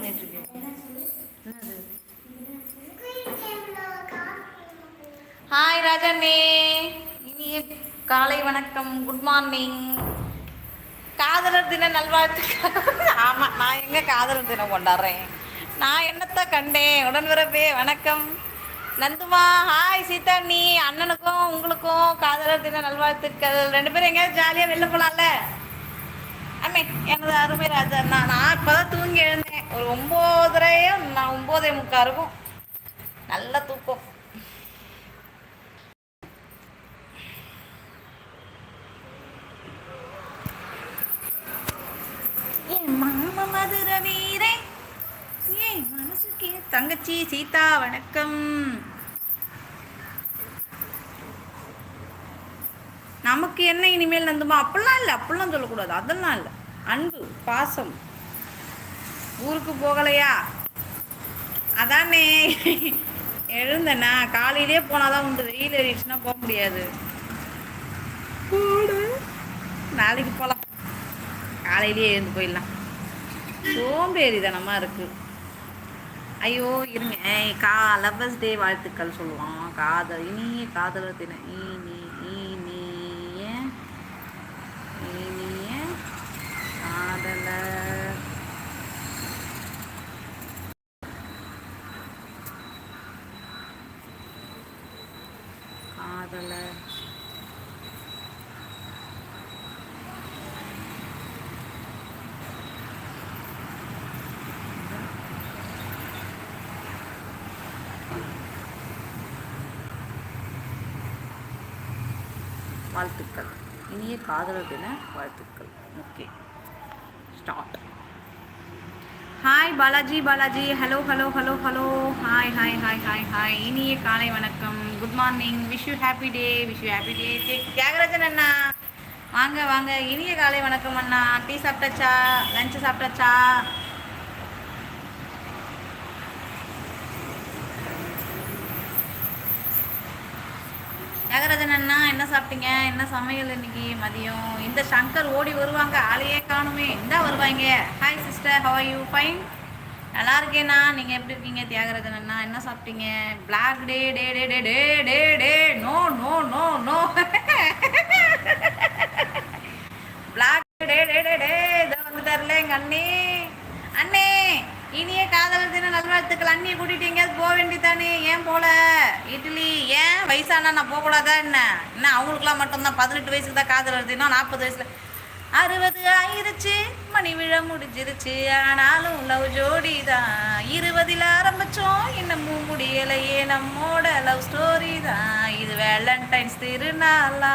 பண்ணிட்டு இருக்கீங்க என்னது ஹாய் ராஜண்ணே இனிய காலை வணக்கம். குட் மார்னிங் காதலர் தின நல்வாழ்த்துக்கள். ஆமாம் நான் எங்கே காதலர் தினம் கொண்டாடுறேன்? நான் என்னத்தை கண்டேன்? உடன் வணக்கம். நந்துமா ஹாய் சீதா நீ அண்ணனுக்கும் உங்களுக்கும் காதலர் தின நல்வாழ்த்துக்கள். ரெண்டு பேரும் எங்கேயாவது ஜாலியாக வெளில போலாம்ல? அம்மே எனது அருமை ராஜா நான் முக்கால் இருக்கும். நல்ல தூக்கம். மதுர வீரே ஏன் மனசுக்கே தங்கச்சி சீதா வணக்கம். நமக்கு என்ன இனிமேல் நந்துமா? அப்படிலாம் இல்லை அப்படிலாம் சொல்லக்கூடாது. அதெல்லாம் இல்லை. அன்பு பாசம். ஊருக்கு போகலையா? அதானே. எழுந்தேண்ணா காலையிலே போனாதான் உண்டு வெயில் ஏறிடுச்சுன்னா போக முடியாது. நாளைக்கு போகலாம் காலையிலேயே எழுந்து போயிடலாம். சோம்பேறிதனமாக இருக்கு. ஐயோ இருங்க. கா லவ்வர்ஸ் டே வாழ்த்துக்கள் சொல்லுவான். காதல் இனிய காதலர் தின இனி இனிய இனிய காதலர். காதலர் வாழ்த்துக்கள். இனிய காதலர் தின வாழ்த்துக்கள். Okay. Start. Hi Balaji Balaji. Hello hello hello hello hi hi hi hi hi இனிய காலை வணக்கம். Good morning wish you happy day wish you happy day Thiagarajan அண்ணா. வாங்க வாங்க. இனிய காலை வணக்கம் அண்ணா. டீ சாப்பிட்டாச்சா? லஞ்சு சாப்பிட்டாச்சா? தியாகராஜன் அண்ணா என்ன சாப்பிட்டீங்க? என்ன சமையல் இன்னைக்கு? மதியம். இந்த சங்கர் ஓடி வருவாங்க. ஆளையே காணுமே. இந்தா வருவாங்க hi sister how you fine நல்லா இருக்கேண்ணா. நீங்கள் எப்படி இருக்கீங்க? தியாகராஜன் அண்ணா என்ன சாப்பிட்டீங்க? Black day day day day day day day no no no no black day day day day இதை வந்துட்டார்ல எங்கள் அண்ணே. அண்ணே இனிய காதலர் தின நல்வாழ்த்துக்கள். அண்ணியை கூட்டிகிட்டு எங்கேயாவது போக வேண்டியதானே ஏன் போல? இட்லி ஏன்? வயசானா நான் போகக்கூடாதா என்ன? என்ன அவங்களுக்குலாம் மட்டும்தான் பதினெட்டு வயசுக்கு தான் காதலர் தினம் நாற்பது வயசில். அறுபது ஆயிருச்சு. மணி விழ முடிஞ்சிருச்சு. ஆனாலும் லவ் ஜோடி தான் இருபதில் ஆரம்பிச்சோம். இன்னமும் முடியலையே. நம்மோட லவ் ஸ்டோரி தான் இது வேலண்டைன்ஸ் திருநாளா